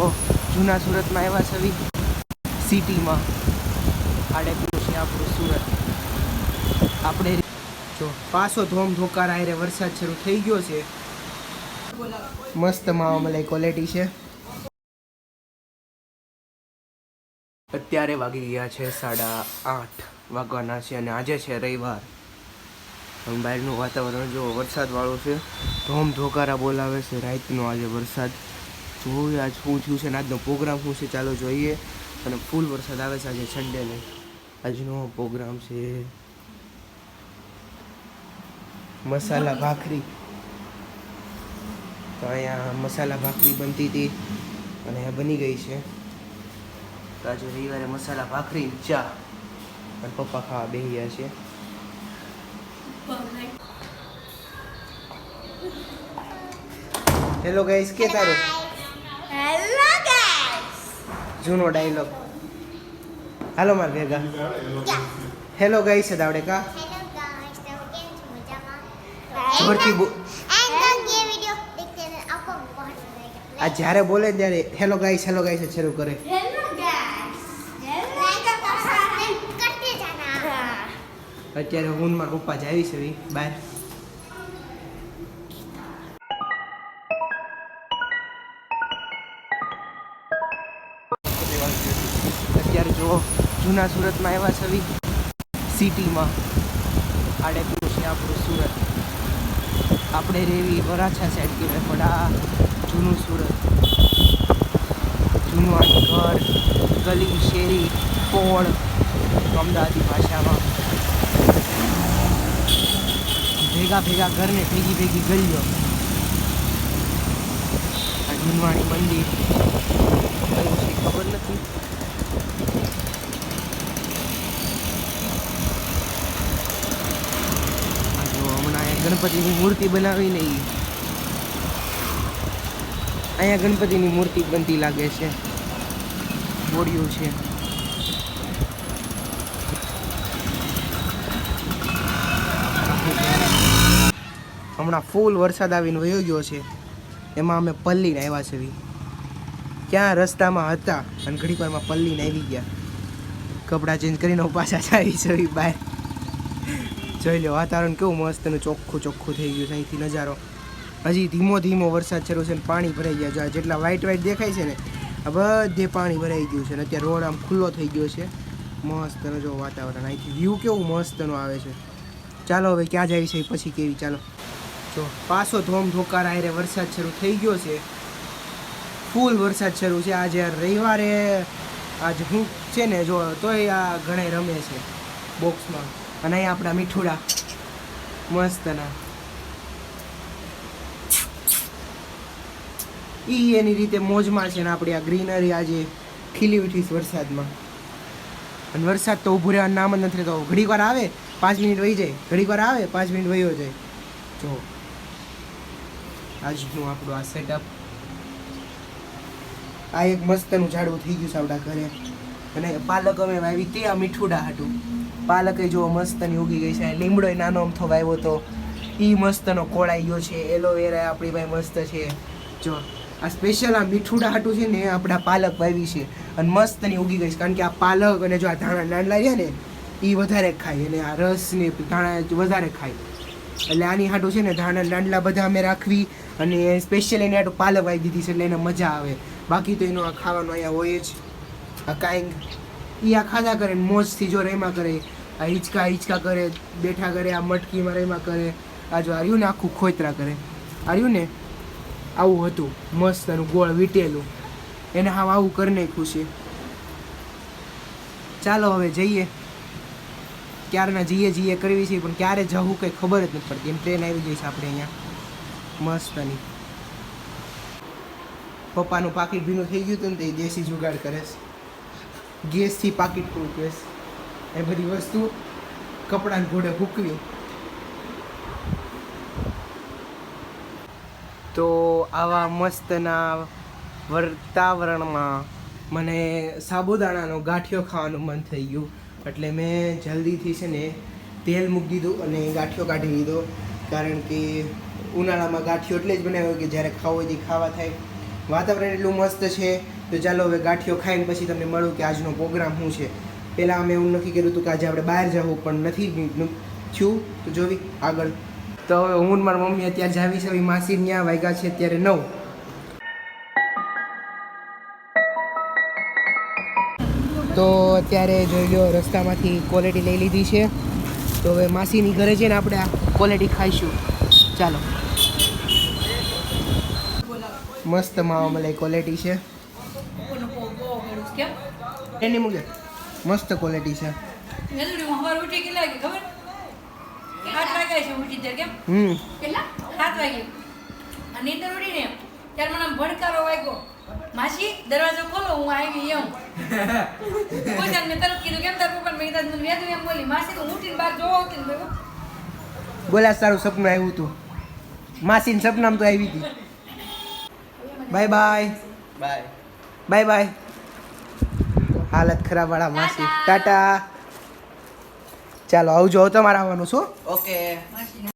જો જૂના સુરતમાં આવ્યા છવી સિટીમાં. આડેપીનું છે આપણું સુરત. આપણે જો પાછો ધોમ ધોકાર આયરે વરસાદ શરૂ થઈ ગયો છે. મસ્ત માવા મલાઈ ક્વોલિટી છે. અત્યારે વાગી ગયા છે સાડા આઠ વાગવાના છે અને આજે છે રવિવાર. બહારનું વાતાવરણ જો વરસાદવાળું છે ધોમ ધોકારા બોલાવે છે, રાતનો આજે વરસાદ. જોઈએ આજ શું થયું છે ને આજનો પ્રોગ્રામ શું છે ચાલો જોઈએ. અને ફૂલ વરસાદ આવે છે આજે સન્ડેને આજનો પ્રોગ્રામ છે મસાલા ભાખરી. તો અહીંયા મસાલા ભાખરી બનતી હતી અને બની ગઈ છે. તો આજે રવિવારે મસાલા ભાખરી ચા. અને પપ્પા ખાવા બેસી ગયા છે. હેલો ગાઈસ કે તારું? હેલો ગાઈસ જૂનો ડાયલોગ હાલો માર ભેગા. હેલો ગાઈસ છે દાવડે કા? હેલો ગાઈસ તમે કેમ છો મજામાં? જોરથી બો આ જ્યારે બોલે ત્યારે હેલો ગાઈસ હેલો ગાઈસ શરૂ કરે. અત્યારે હું મારા પપ્પા જ આવી છે બહાર જૂના સુરતમાં આવ્યા છવી સિટીમાં. આડે છે આપણું સુરત. આપણે રેવી વરાછા સાઈડ કહેવાય, પણ આ જૂનું સુરત. જૂનું આ ઘર, ગલી, શેરી પોળ અમદાવાદી ભાષામાં. ભેગા ભેગા ઘરને ભેગી ભેગી ગલીઓ. આ જૂનવાણી મંદિર. કયું છે ખબર નથી આ જો હમણાં અહીંયા ગણપતિની મૂર્તિ બનાવી ને અહીંયા ગણપતિની મૂર્તિ બનતી લાગે છે. બોડિયું છે. હમણાં ફૂલ વરસાદ આવીને વયો ગયો છે. એમાં અમે પલ્લીને આવ્યા છે ક્યાં રસ્તામાં હતા અને ઘડી પરમાં પલ્લીને આવી ગયા. કપડાં ચેન્જ કરીને પાછા જાય છે બાય. જોઈ લો, વાતાવરણ કેવું મસ્ત અને ચોખ્ખું ચોખ્ખું થઈ ગયું છે અહીંથી નજારો. હજી ધીમો ધીમો વરસાદ શરૂ છે ને પાણી ભરાઈ ગયા છે. જેટલા વ્હાઈટ વ્હાઈટ દેખાય છે ને, આ બધે પાણી ભરાઈ ગયું છે ને અત્યારે રોડ આમ ખુલ્લો થઈ ગયો છે. મસ્ત જો વાતાવરણ. અહીંથી વ્યૂ કેવું મસ્તનું આવે છે. ચાલો હવે ક્યાં જાય છે પછી કેવી, ચાલો. જો, પાછો ધોમ ધોકાર આયરે વરસાદ શરૂ થઈ ગયો છે. ફૂલ વરસાદ શરૂ છે. આજે રવિવારે આજ હું છે ને, જો તોય આ ઘણા રમે છે બોક્સમાં અને અહીંયા આપણા મીઠુડા. મસ્તના. ઈ એની રીતે મોજમાં છે ને આપણી આ ગ્રીનરી આજે ખીલી ઉઠી છે વરસાદમાં. અને વરસાદ તો ઊભું રહેવાનું નામ જ નથી રહેતો. ઘડીક વાર આવે, પાંચ મિનિટ વહી જાય. ઘડીક વાર આવે, પાંચ મિનિટ વહી જાય. જો. આજનું આપણું આ સેટઅપ આ એક મસ્તનું ઝાડવું થઈ ગયું છે આપણા ઘરે. અને પાલક અમે વાવી, તે આ મીઠુડા હાટું. પાલક જો મસ્તની ઉગી ગઈ છે. લીમડો નાનો અમથો વાવ્યો તો એ મસ્તનો કોળાઈ ગયો છે. એલોવેરા આપણી પાસે મસ્ત છે. જો, આ સ્પેશિયલ આ મીઠુડા હાટું છે ને આપણા પાલક વાવી છે. અને મસ્તની ઉગી ગઈ છે. કારણ કે આ પાલક અને જો આ ધાણા નાનલા રહ્યા ને એ વધારે ખાય. અને આ રસ ને ધાણા વધારે ખાય. એટલે આની હાટું છે ને ધાણા નાંદલા બધા અમે રાખવી અને સ્પેશિયલ એને હાટું પાલક વાવી દીધી છે એટલે એને મજા આવે. બાકી તો એનો આ ખાવાનું અહીંયા હોય જ. આ કાંઈક. એ આ ખાધા કરે મોજથી જો રેમા કરે. આ હિંચકા હિંચકા કરે, બેઠા કરે, આ મટકી રેમાં કરે, આ જો આર્યું ને આખું ખોતરા કરે. આર્યું ને આવું હતું, મસ્ત એનું ગોળ વીટેલું. એને હા આવું કરી નાખ્યું છે. ચાલો હવે જઈએ. ક્યારના જઈએ જઈએ કરવી છે, પણ ક્યારે જવું કંઈ ખબર જ નથી પડતી. એમ ટ્રેન આવી છે આપણે અહીંયા. મસ્તની. પપ્પાનું પાકીટ ભીનું થઈ ગયું હતું ને તે દેશી જુગાડ કરે છે. ગેસથી પાકીટ પૂરું છે. એ બધી વસ્તુ કપડાને ઘોડે હૂકવી તો આવા મસ્તના વાતાવરણમાં મને સાબુદાણાનો ગાંઠિયો ખાવાનું મન થઈ ગયું. એટલે મેં જલ્દીથી છે ને તેલ મૂકી દીધું અને ગાંઠિયો કાઢી લીધો. કારણ કે ઉનાળામાં ગાંઠિયો એટલે જ બનાવ્યો કે જ્યારે ખાવો હોય ખાવા થાય. વાતાવરણ એટલું મસ્ત છે. તો ચાલો હવે ગાંઠિયો ખાઈને પછી તમને મળું કે આજનો પ્રોગ્રામ શું છે. પહેલાં અમે એવું નક્કી કર્યું હતું કે આજે આપણે બહાર જવું પણ નથી ન- થયું? તો જોવી આગળ. તો હવે હું ને મારી મમ્મી અત્યારે જાવી છે માસી ત્યાં વાગ્યા છે અત્યારે નવ. તો અત્યારે જોઈ લો રસ્તામાંથી ક્વોલિટી લઈ લીધી છે. તો હવે માસીની ઘરે જઈને આપણે આ ક્વોલિટી ખાઈશું. ચાલો. મસ્ત માવા મલાઈ ક્વોલિટી છે. એની મૂકે મસ્ત ક્વોલિટી છે. મેલડી હું સવારે ઉઠી કેટલા વાગે ખબર? સાત વાગ્યા છે ઉઠી ત્યારે કેમ? હમ. કેટલા? સાત વાગે અને નીંદર ઉડીને ત્યારે મને આમ ભડકારો વાગ્યો. માસી દરવાજો ખોલો હું આવી એમ. પૂછ્યા મેં તરત કીધું કેમ તાર પપ્પા મેં કીધું મને વેદુ એમ બોલી. માસી તો ઉઠીને બહાર જોવા આવતી ને બોલા સારું સપનું આવ્યું હતું. માસીને સપનામાં તો આવી હતી. Bye bye bye bye bye હાલત ખરાબ વાળા માસી. ટાટા. ચાલો આવજો હવે તમારે આવવાનું શું ઓકે. માસી